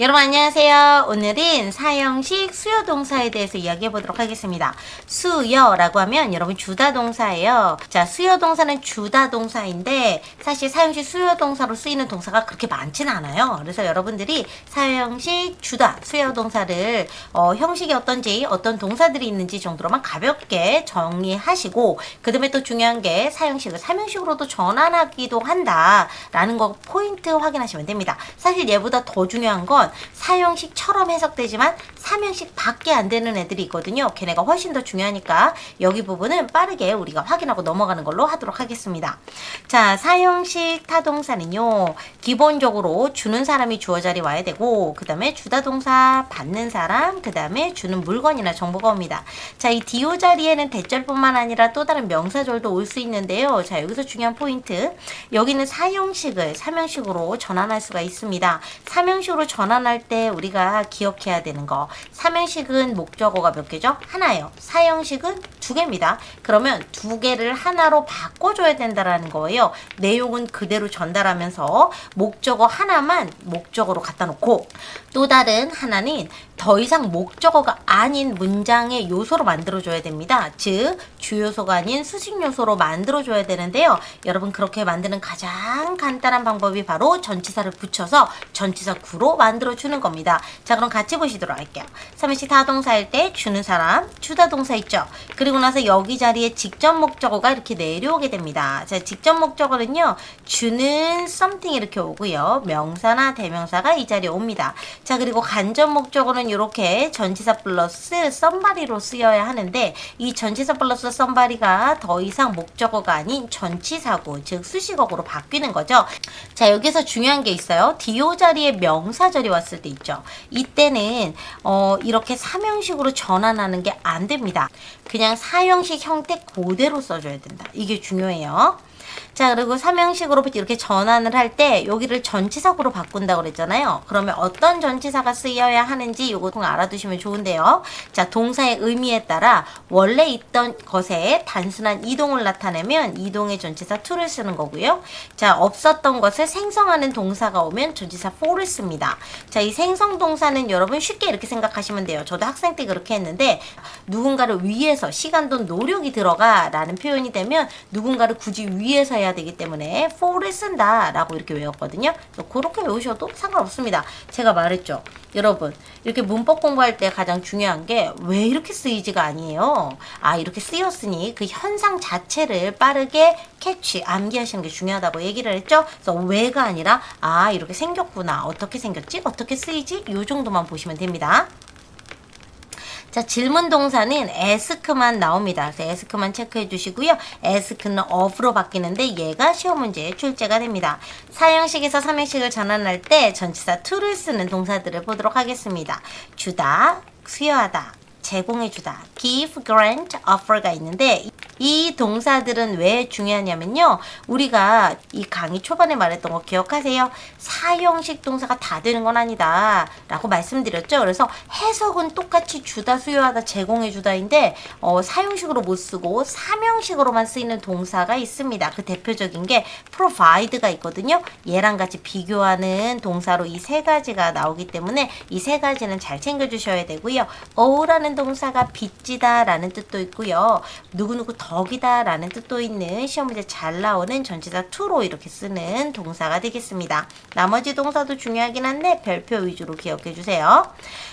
여러분 안녕하세요. 오늘은 사형식 수요 동사에 대해서 이야기해 보도록 하겠습니다. 수여라고 하면 여러분 주다 동사예요. 자, 수요 동사는 주다 동사인데 사실 사형식 수요 동사로 쓰이는 동사가 그렇게 많지는 않아요. 그래서 여러분들이 사형식 주다 수요 동사를 어, 형식이 어떤지 어떤 동사들이 있는지 정도로만 가볍게 정리하시고 그다음에 또 중요한 게 사형식을 사명식으로도 전환하기도 한다라는 거 포인트 확인하시면 됩니다. 사실 얘보다 더 중요한 건 사형식처럼 해석되지만 사명식 밖에 안 되는 애들이 있거든요. 걔네가 훨씬 더 중요하니까 여기 부분은 빠르게 우리가 확인하고 넘어가는 걸로 하도록 하겠습니다. 자, 사형식 타동사는요. 기본적으로 주는 사람이 주어 자리 와야 되고 그 다음에 주다 동사 받는 사람, 그 다음에 주는 물건이나 정보가 옵니다. 자, 이 디오 자리에는 대절뿐만 아니라 또 다른 명사절도 올 수 있는데요. 자, 여기서 중요한 포인트. 여기는 사형식을 사명식으로 전환할 수가 있습니다. 사명식으로 전환할 때 우리가 기억해야 되는 거. 사명식은 목적어가 몇 개죠? 하나예요. 사형식은 두 개입니다. 그러면 두 개를 하나로 바꿔줘야 된다라는 거예요. 내용은 그대로 전달하면서 목적어 하나만 목적어로 갖다 놓고 또 다른 하나는 더 이상 목적어가 아닌 문장의 요소로 만들어줘야 됩니다. 즉, 주요소가 아닌 수식 요소로 만들어줘야 되는데요. 여러분, 그렇게 만드는 가장 간단한 방법이 바로 전치사를 붙여서 전치사 구로 만들어주는 겁니다. 자, 그럼 같이 보시도록 할게요. 삼행시 타동사일 때 주는 사람, 주다 동사 있죠? 그리고 나서 여기 자리에 직접 목적어가 이렇게 내려오게 됩니다. 자, 직접 목적어는요, 주는 something 이렇게 오고요. 명사나 대명사가 이 자리에 옵니다. 자, 그리고 간접 목적어는 이렇게 전치사 플러스 somebody로 쓰여야 하는데 이 전치사 플러스 somebody가 더 이상 목적어가 아닌 전치사고 즉 수식어로 바뀌는 거죠. 자 여기서 중요한 게 있어요. 디오 자리에 명사절이 왔을 때 있죠. 이때는 어, 이렇게 사명식으로 전환하는 게 안 됩니다. 그냥 사형식 형태 그대로 써줘야 된다. 이게 중요해요. 자, 그리고 삼형식으로 이렇게 전환을 할 때 여기를 전치사구로 바꾼다고 그랬잖아요. 그러면 어떤 전치사가 쓰여야 하는지 요거 좀 알아두시면 좋은데요. 자, 동사의 의미에 따라 원래 있던 것에 단순한 이동을 나타내면 이동의 전치사 to를 쓰는 거고요. 자, 없었던 것을 생성하는 동사가 오면 전치사 for를 씁니다. 자, 이 생성 동사는 여러분 쉽게 이렇게 생각하시면 돼요. 저도 학생 때 그렇게 했는데 누군가를 위해서 시간도 노력이 들어가라는 표현이 되면 누군가를 굳이 위해서 해야 되기 때문에 for를 쓴다 라고 이렇게 외웠거든요. 그렇게 외우셔도 상관없습니다. 제가 말했죠. 여러분 이렇게 문법 공부할 때 가장 중요한 게 왜 이렇게 쓰이지가 아니에요. 아 이렇게 쓰였으니 그 현상 자체를 빠르게 캐치 암기하시는 게 중요하다고 얘기를 했죠. 그래서 왜가 아니라 아 이렇게 생겼구나 어떻게 생겼지 어떻게 쓰이지 요 정도만 보시면 됩니다. 자, 질문 동사는 ask만 나옵니다. 그래서 ask만 체크해 주시고요. ask는 of로 바뀌는데 얘가 시험 문제에 출제가 됩니다. 사형식에서 삼형식을 전환할 때 전치사 to를 쓰는 동사들을 보도록 하겠습니다. 주다, 수여하다, 제공해주다, give, grant, offer가 있는데 이 동사들은 왜 중요하냐면요. 우리가 이 강의 초반에 말했던 거 기억하세요? 사형식 동사가 다 되는 건 아니다. 라고 말씀드렸죠. 그래서 해석은 똑같이 주다, 수요하다, 제공해주다인데 어, 사형식으로 못 쓰고 사명식으로만 쓰이는 동사가 있습니다. 그 대표적인 게 provide가 있거든요. 얘랑 같이 비교하는 동사로 이 세 가지가 나오기 때문에 이 세 가지는 잘 챙겨주셔야 되고요. 어우라는 동사가 빚지다 라는 뜻도 있고요. 누구누구 덕이다 라는 뜻도 있는 시험 문제 잘 나오는 전치사 to로 이렇게 쓰는 동사가 되겠습니다. 나머지 동사도 중요하긴 한데 별표 위주로 기억해 주세요.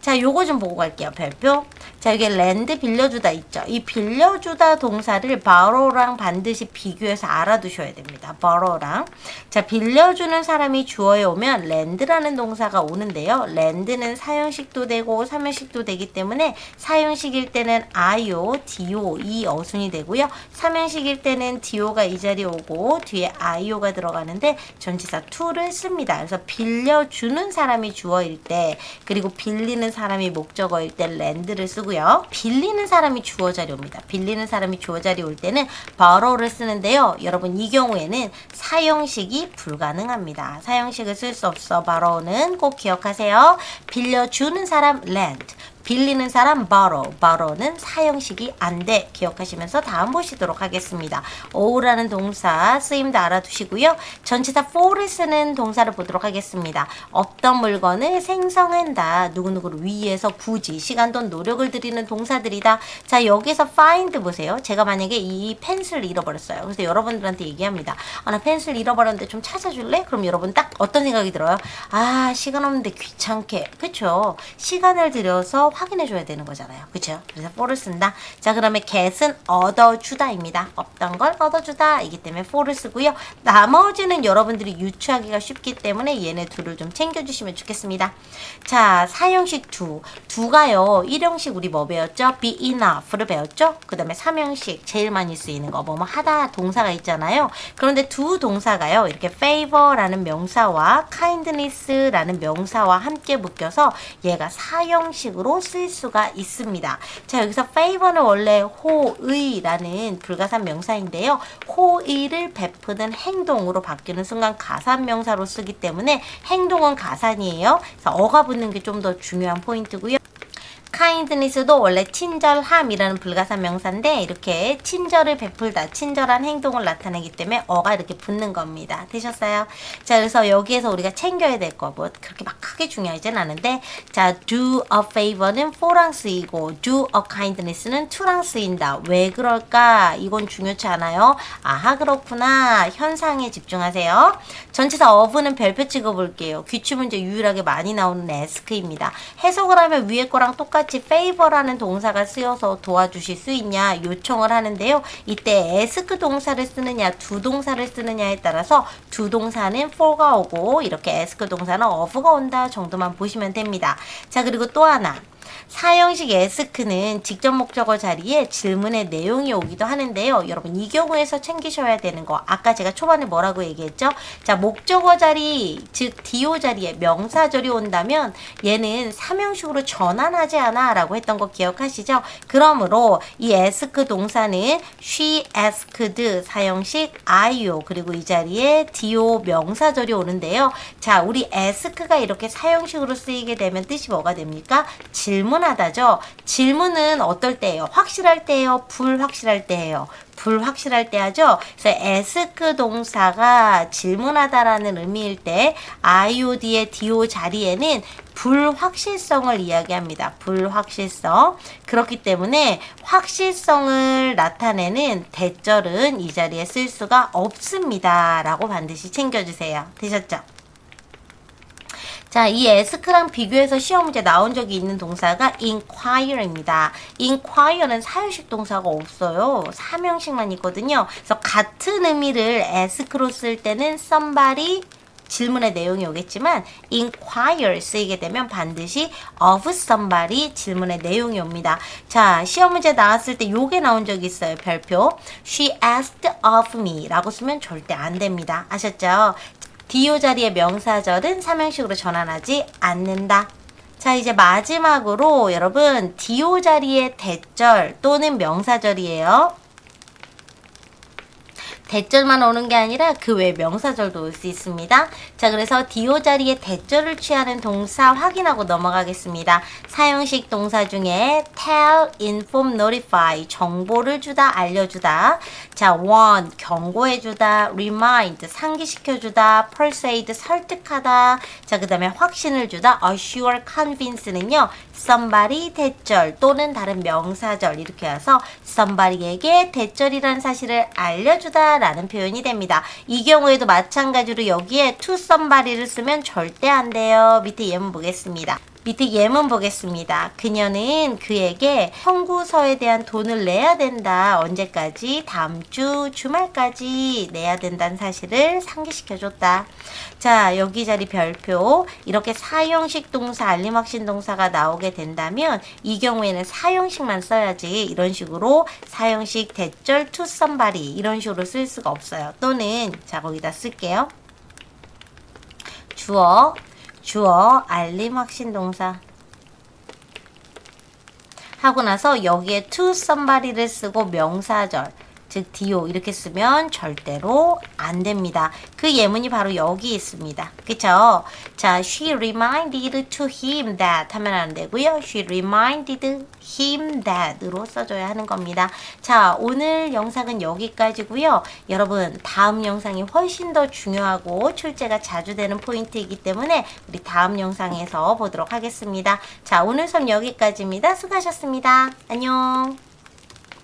자, 요거 좀 보고 갈게요. 별표. 자, 여기 랜드 빌려주다 있죠. 이 빌려주다 동사를 borrow랑 반드시 비교해서 알아두셔야 됩니다. borrow랑. 자, 빌려주는 사람이 주어에 오면 랜드라는 동사가 오는데요. 랜드는 사형식도 되고 삼형식도 되기 때문에 사형식일 때는 IO, DO 이 어순이 되고요. 삼형식일 때는 DO가 이 자리에 오고 뒤에 IO가 들어가는데 전치사 to를 씁니다. 그래서 빌려주는 사람이 주어일 때 그리고 빌리는 사람이 목적어일 때 랜드를 쓰고요. 빌리는 사람이 주어 자리 옵니다. 빌리는 사람이 주어 자리 올 때는 borrow를 쓰는데요. 여러분 이 경우에는 사형식이 불가능합니다. 사형식을 쓸 수 없어 borrow는 꼭 기억하세요. 빌려주는 사람 lend, 빌리는 사람 borrow. borrow는 사형식이 안 돼. 기억하시면서 다음 보시도록 하겠습니다. ow라는 동사 쓰임도 알아두시고요. 전치사 for를 쓰는 동사를 보도록 하겠습니다. 없던 물건을 생성한다. 누구누구를 위해서 굳이 시간 돈 노력을 들이는 동사들이다. 자, 여기서 find 보세요. 제가 만약에 이 펜슬을 잃어버렸어요. 그래서 여러분들한테 얘기합니다. 아, 나 펜슬 잃어버렸는데 좀 찾아줄래? 그럼 여러분 딱 어떤 생각이 들어요? 아, 시간 없는데 귀찮게. 그쵸? 시간을 들여서 확인해줘야 되는 거잖아요. 그쵸? 그래서 for를 쓴다. 자, 그러면 get은 얻어주다입니다. 없던 걸 얻어주다. 이기 때문에 for를 쓰고요. 나머지는 여러분들이 유추하기가 쉽기 때문에 얘네 둘을 좀 챙겨주시면 좋겠습니다. 자, 사형식 두. 두가요. 일형식 우리 뭐 배웠죠? be enough를 배웠죠? 그 다음에 삼형식 제일 많이 쓰이는 거 뭐뭐 하다 동사가 있잖아요. 그런데 두 동사가요. 이렇게 favor라는 명사와 kindness라는 명사와 함께 묶여서 얘가 사형식으로 쓸 수가 있습니다. 자, 여기서 favor는 원래 호의라는 불가산 명사인데요. 호의를 베푸는 행동으로 바뀌는 순간 가산 명사로 쓰기 때문에 행동은 가산이에요. 그래서 어가 붙는 게 좀 더 중요한 포인트고요. Kindness도 원래 친절함이라는 불가산 명사인데 이렇게 친절을 베풀다, 친절한 행동을 나타내기 때문에 어가 이렇게 붙는 겁니다. 되셨어요? 자, 그래서 여기에서 우리가 챙겨야 될 거 뭐 그렇게 막 크게 중요하진 않은데 자, do a favor는 쓰이고 do a kindness는 to랑 쓰인다. 왜 그럴까? 이건 중요치 않아요. 아하 그렇구나. 현상에 집중하세요. 전치사 of는 별표 찍어볼게요. 귀추 문제 유일하게 많이 나오는 ask입니다. 해석을 하면 위에 거랑 똑같이 favor라는 동사가 쓰여서 도와주실 수 있냐 요청을 하는데요. 이때 ask 동사를 쓰느냐 두 동사를 쓰느냐에 따라서 두 동사는 for가 오고 이렇게 ask 동사는 of가 온다 정도만 보시면 됩니다. 자 그리고 또 하나 사형식 에스크는 직접 목적어 자리에 질문의 내용이 오기도 하는데요. 여러분 이 경우에서 챙기셔야 되는 거 아까 제가 초반에 뭐라고 얘기했죠? 자 목적어 자리 즉 디오 자리에 명사절이 온다면 얘는 삼형식으로 전환하지 않아 라고 했던 거 기억하시죠? 그러므로 이 에스크 동사는 she asked 사형식 I요 그리고 이 자리에 디오 명사절이 오는데요. 자 우리 ask가 이렇게 사형식으로 쓰이게 되면 뜻이 뭐가 됩니까? 질 문하다죠. 질문은 어떨 때예요? 확실할 때예요? 불확실할 때예요? 불확실할 때 하죠. 그래서 ask 동사가 질문하다라는 의미일 때 iod의 do 자리에는 불확실성을 이야기합니다. 불확실성. 그렇기 때문에 확실성을 나타내는 대절은 이 자리에 쓸 수가 없습니다. 라고 반드시 챙겨주세요. 되셨죠? 자, 이 ask랑 비교해서 시험 문제 나온 적이 있는 동사가 inquire입니다. inquire는 사유식 동사가 없어요. 사명식만 있거든요. 그래서 같은 의미를 ask로 쓸 때는 somebody 질문의 내용이 오겠지만 inquire 쓰이게 되면 반드시 of somebody 질문의 내용이 옵니다. 자, 시험 문제 나왔을 때 요게 나온 적이 있어요. 별표. She asked of me 라고 쓰면 절대 안 됩니다. 아셨죠? 디오 자리의 명사절은 삼형식으로 전환하지 않는다. 자, 이제 마지막으로 여러분 디오 자리의 대절 또는 명사절이에요. 대절만 오는 게 아니라 그 외 명사절도 올 수 있습니다. 자, 그래서 디오 자리에 대절을 취하는 동사 확인하고 넘어가겠습니다. 사용식 동사 중에 tell, inform, notify 정보를 주다, 알려주다. 자, warn 경고해주다, remind 상기시켜주다, persuade 설득하다. 자, 그 다음에 확신을 주다, assure, convince는요. somebody 대절 또는 다른 명사절 이렇게 해서 somebody에게 대절이라는 사실을 알려주다 라는 표현이 됩니다. 이 경우에도 마찬가지로 여기에 to somebody를 쓰면 절대 안 돼요. 밑에 예문 보겠습니다. 밑에 예문 보겠습니다. 그녀는 그에게 청구서에 대한 돈을 내야 된다. 언제까지? 다음 주 주말까지 내야 된다는 사실을 상기시켜줬다. 자, 여기 자리 별표. 이렇게 사형식 동사, 알림확신 동사가 나오게 된다면 이 경우에는 사형식만 써야지 이런 식으로 사형식 대절 somebody 이런 식으로 쓸 수가 없어요. 또는 자, 거기다 쓸게요. 주어 주어 알림 확신 동사. 하고 나서 여기에 to somebody를 쓰고 명사절 즉 do 이렇게 쓰면 절대로 안 됩니다. 그 예문이 바로 여기 있습니다. 그쵸? 자, she reminded to him that 하면 안 되고요. she reminded him that으로 써줘야 하는 겁니다. 자, 오늘 영상은 여기까지고요. 여러분, 다음 영상이 훨씬 더 중요하고 출제가 자주 되는 포인트이기 때문에 우리 다음 영상에서 보도록 하겠습니다. 자, 오늘 수업 여기까지입니다. 수고하셨습니다. 안녕.